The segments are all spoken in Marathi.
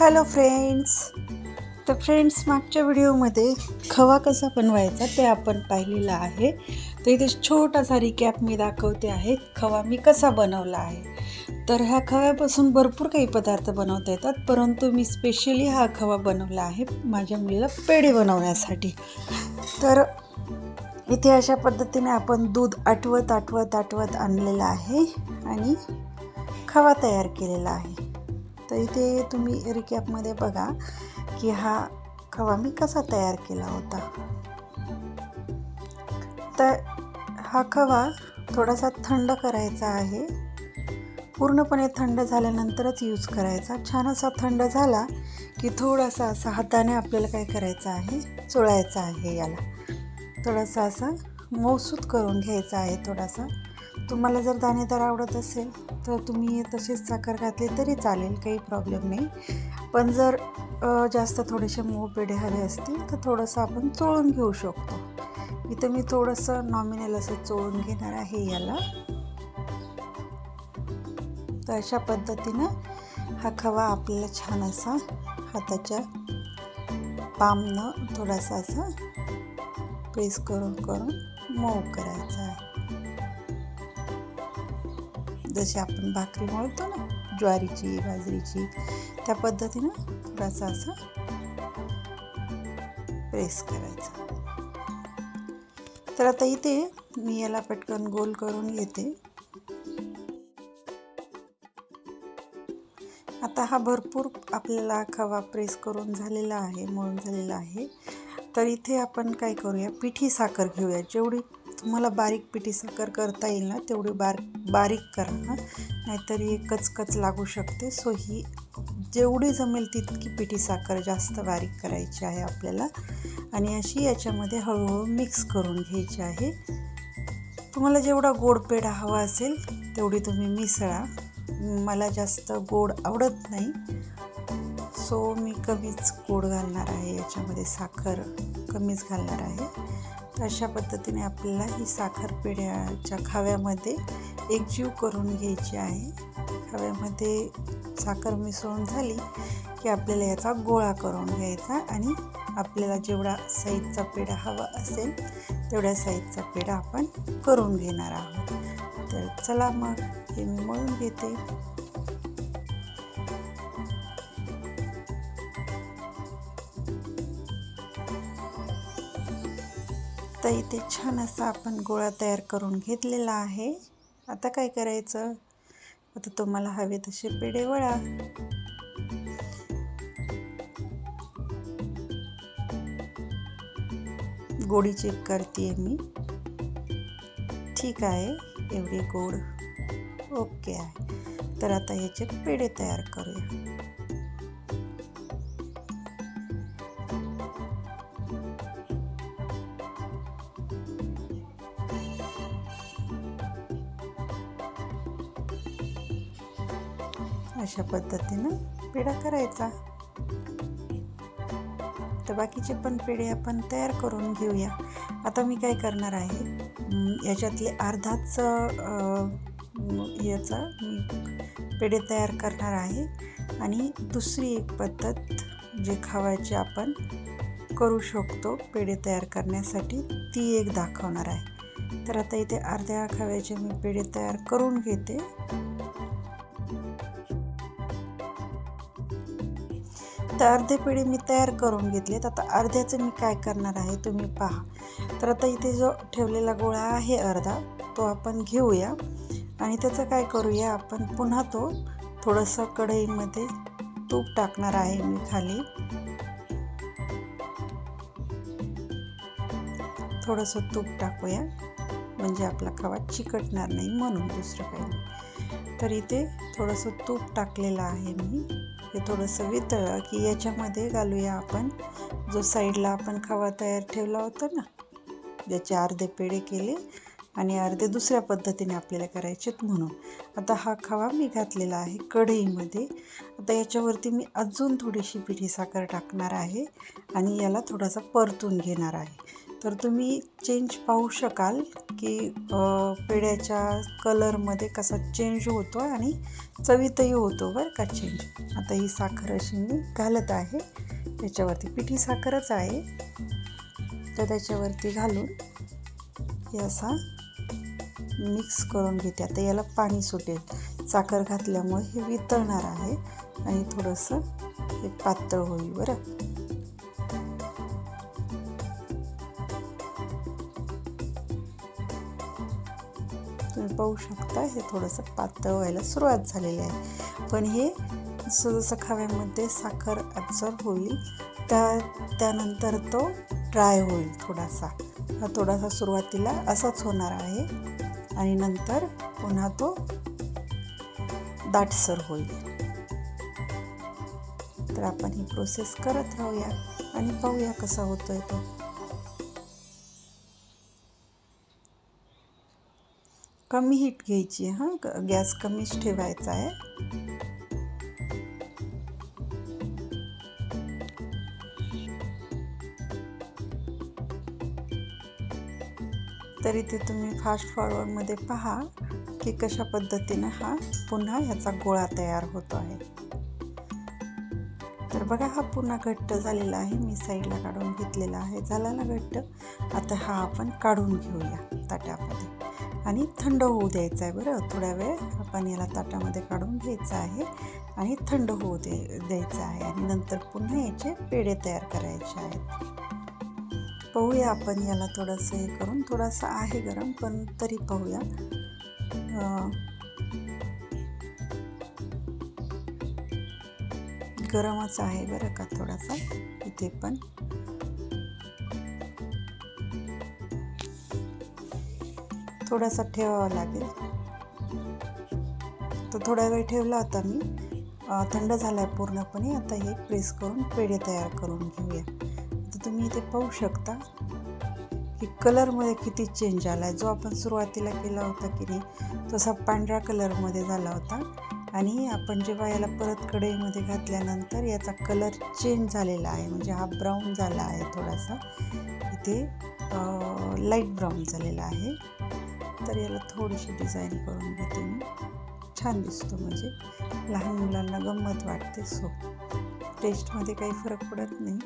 हॅलो फ्रेंड्स तर फ्रेंड्स मागच्या व्हिडिओमध्ये खवा कसा बनवायचा ते आपण पाहिलेलं आहे. तर इथे छोटासा रिकॅप मी दाखवते आहे खवा मी कसा बनवला आहे. तर ह्या खव्यापासून भरपूर काही पदार्थ बनवता येतात परंतु मी स्पेशली हा खवा बनवला आहे माझ्या मुलीला पेढे बनवण्यासाठी. तर इथे अशा पद्धतीने आपण दूध आटवत आटवत आटवत आणलेलं आहे आणि खवा तयार केलेला आहे. तर इथे तुम्ही रिकॅपमध्ये बघा की हा खवा मी कसा तयार केला होता. तर हा खवा थोडासा थंड करायचा आहे. पूर्णपणे थंड झाल्यानंतरच यूज करायचा. छान असा थंड झाला की थोडासा असा हाताने आपल्याला काय करायचं आहे? चोळायचा आहे याला. थोडासा असा मौसूद करून घ्यायचा आहे थोडासा. तुम्हाला जर दाणेदार आवडत असेल तर तुम्ही तसेच साखर घातली तरी चालेल काही प्रॉब्लेम नाही. पण जर जास्त थोडेसे मऊ पेढे हवे असतील तर थोडंसं आपण चोळून घेऊ शकतो. इथं मी थोडंसं नॉमिनल असं चोळून घेणार आहे याला. तर अशा पद्धतीनं हा खवा आपल्याला छान असा हाताच्या पामनं थोडासा असा प्रेस करून करून मऊ करायचा जशी आपण भाकरी मळतो ना ज्वारीची बाजरीची त्या पद्धतीनं थोडासा असा प्रेस करायचा. तर आता इथे मी याला पटकन गोल करून घेते. आता हा भरपूर आपल्याला खवा प्रेस करून झालेला आहे मळून झालेला आहे. तर इथे आपण काय करूया पिठी साखर घेऊया. जेवढी तुम्हाला बारीक पिठी साखर करता येईल ना तेवढी बार बारीक करा ना. नाहीतर ही कचकच लागू शकते. सो ही जेवढी जमेल तितकी पिठी साखर जास्त बारीक करायची आहे आपल्याला. आणि अशी याच्यामध्ये हळूहळू मिक्स करून घ्यायची आहे. तुम्हाला जेवढा गोड पेढा हवा असेल तेवढी तुम्ही मिसळा. मला जास्त गोड आवडत नाही. सो मी कमीच गोड घालणार आहे याच्यामध्ये साखर कमीच घालणार आहे. तर अशा पद्धतीने आपल्याला ही साखर पेढ्याच्या खव्यामध्ये एकजीव करून घ्यायची आहे. खव्यामध्ये साखर मिसळून झाली की आपल्याला याचा गोळा करून घ्यायचा आणि आपल्याला जेवढा साईजचा पेढा हवा असेल तेवढ्या साईजचा पेढा आपण करून घेणार आहोत. तर चला मग हे मी मळून घेते. तर इथे छान असा आपण गोळा तयार करून घेतलेला आहे. आता काय करायचं? आता तुम्हाला हवे तसे पेढे वळा. गोडी चेक करते मी. ठीक आहे एवढी गोड. ओके आहे. तर आता याचे पेढे तयार करूया. अशा पद्धतीनं पेढा करायचा. तर बाकीचे पण पेढे आपण तयार करून घेऊया. आता मी काय करणार आहे? याच्यातले अर्धाच याचा मी पेढे तयार करणार आहे. आणि दुसरी एक पद्धत जे खावायचे आपण करू शकतो पेढे तयार करण्यासाठी ती एक दाखवणार आहे. तर आता इथे अर्ध्या खव्याचे मी पेढे तयार करून घेते. तर अर्धे पेढे मी तयार करून घेतलेत आता अर्ध्याचं मी काय करणार आहे तुम्ही पहा. तर आता इथे जो ठेवलेला गोळा आहे अर्धा तो आपण घेऊया. आणि त्याचं काय करूया आपण पुन्हा तो थोडंसं कढईमध्ये तूप टाकणार आहे मी खाली. थोडंसं तूप टाकूया. म्हणजे आपला खवा चिकटणार नाही म्हणून दुसरं काही नाही. तर इथे थोडंसं तूप टाकलेलं आहे मी. हे थोडंसं वितळलं की याच्यामध्ये घालूया आपण. जो साईडला आपण खवा तयार ठेवला होता ना ज्याचे अर्धे पेढे केले आणि अर्धे दुसऱ्या पद्धतीने आपल्याला करायचेत म्हणून. आता हा खवा मी घातलेला आहे कढईमध्ये. आता याच्यावरती मी अजून थोडीशी पिठी साखर टाकणार आहे आणि याला थोडासा परतून घेणार आहे. तर तुम्ही चेंज पाहू शकाल की पेढ्याच्या कलरमध्ये कसा चेंज होतो आणि चवीतही होतो बरं का चेंज आता ही साखर अशी मी घालत आहे. त्याच्यावरती पिठी साखरच आहे. तर त्याच्यावरती घालून हे असा मिक्स करून घेते. आता याला पाणी सुटेल. साखर घातल्यामुळे हे वितळणार आहे आणि थोडंसं हे पातळ होईल बरं. पाहू शकता हे थोडंसं पातळ व्हायला सुरुवात झालेली आहे. पण हे जसं जसं खव्यामध्ये साखर ॲब्झॉर्ब होईल त्या त्यानंतर तो ड्राय होईल थोडासा. हा थोडासा सुरुवातीला असाच होणार आहे आणि नंतर पुन्हा तो दाटसर होईल. तर आपण ही प्रोसेस करत राहूया आणि पाहूया कसा होतोय तो. कमी हीट घ्यायची हां. गॅस कमीच ठेवायचा आहे. तरी ते तुम्ही फास्ट फॉरवर्डमध्ये पहा की कशा पद्धतीनं हा पुन्हा ह्याचा गोळा तयार होतो आहे. तर बघा हा पुन्हा घट्ट झालेला आहे. मी साईडला काढून घेतलेला आहे. झाला ना घट्ट? आता हा आपण काढून घेऊया ताट्यामध्ये आणि थंड होऊ द्यायचा आहे बरं. थोड्या वेळ आपण याला ताटामध्ये काढून घ्यायचं आहे आणि थंड होऊ दे द्यायचं आहे आणि नंतर पुन्हा याचे पेढे तयार करायचे आहेत. पाहूया आपण याला थोडंसं हे करून. थोडासा आहे गरम पण तरी पाहूया. गरमच आहे बरं का थोडासा. इथे पण. थोडासा ठेवावा लागेल. तो थोडा वेळ ठेवला होता मी. थंड झाला आहे पूर्णपणे. आता हे प्रेस करून पेढे तयार करून घेऊया. तर तुम्ही इथे पाहू शकता की कलरमध्ये किती चेंज आला आहे जो आपण सुरुवातीला केला होता की नाही तसा पांढऱ्या कलरमध्ये झाला होता. आणि आपण जेव्हा याला परत कढईमध्ये घातल्यानंतर याचा कलर चेंज झालेला आहे. म्हणजे हा ब्राऊन झाला आहे थोडासा. इथे लाइट ब्राऊन झालेला आहे. तर याला थोडीशी डिझाईन करून घेते मी. छान दिसतो म्हणजे. लहान मुलांना गंमत वाटते. सो टेस्टमध्ये काही फरक पडत नाही.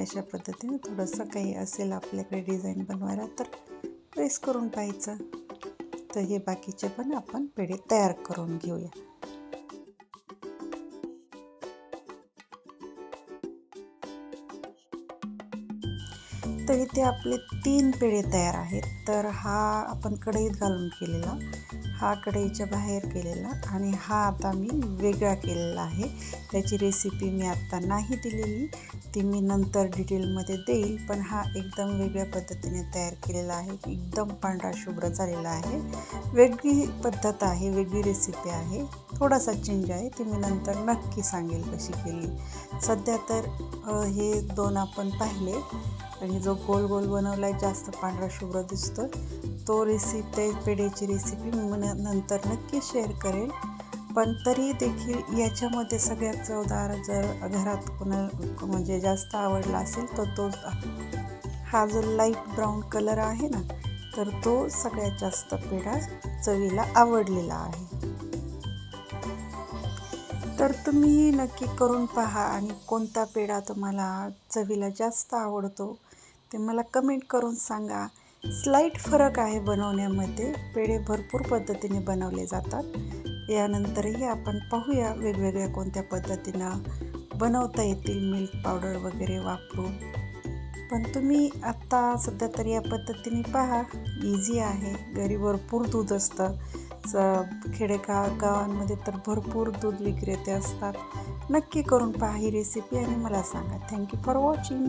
अशा पद्धतीने थोडंसं काही असेल आपल्याकडे डिझाईन बनवायला तर प्रेस करून पाहायचं. तर हे बाकीचे पण आपण पेढे तयार करून घेऊया. तर इथे आपले तीन पेढे तयार आहेत. तर हा आपण कढईत घालून केलेला. हा कढईच्या बाहेर केलेला आणि हा आता मी वेगळा केलेला आहे. त्याची रेसिपी मी आत्ता नाही दिलेली ती मी नंतर डिटेलमध्ये देईल पण हा एकदम वेगळ्या पद्धतीने तयार केलेला आहे. एकदम पांढरा शुभ्र झालेला आहे. वेगळी पद्धत आहे वेगळी रेसिपी आहे. थोडासा चेंज आहे ती मी नंतर नक्की सांगेल कशी केली. सध्या तर हे दोन आपण पाहिले आणि जो गोल गोल बनवला आहे जास्त पांढरा शुभ्र दिसतो तो रेसिपी पेढ्याची रेसिपी मी नंतर नक्की शेअर करेल. पण तरी देखील याच्यामध्ये सगळ्यात चवदार जर घरात कोणा म्हणजे जास्त आवडला असेल तर तो हा जो लाइट ब्राऊन कलर आहे ना तर तो सगळ्यात जास्त पेढा चवीला आवडलेला आहे. तर तुम्ही नक्की करून पहा आणि कोणता पेढा तुम्हाला चवीला जास्त आवडतो ते मला कमेंट करून सांगा. स्लाईट फरक आहे बनवण्यामध्ये. पेढे भरपूर पद्धतीने बनवले जातात. यानंतरही आपण पाहूया वेगवेगळ्या कोणत्या पद्धतीनं बनवता येतील मिल्क पावडर वगैरे वापरून. पण तुम्ही आत्ता सध्या तरी या पद्धतीने पहा. इझी आहे. घरी भरपूर दूध असतं. स खेडेगा गावांमध्ये तर भरपूर दूध विक्रेते असतात. नक्की करून पहा ही रेसिपी आणि मला सांगा. Thank you for watching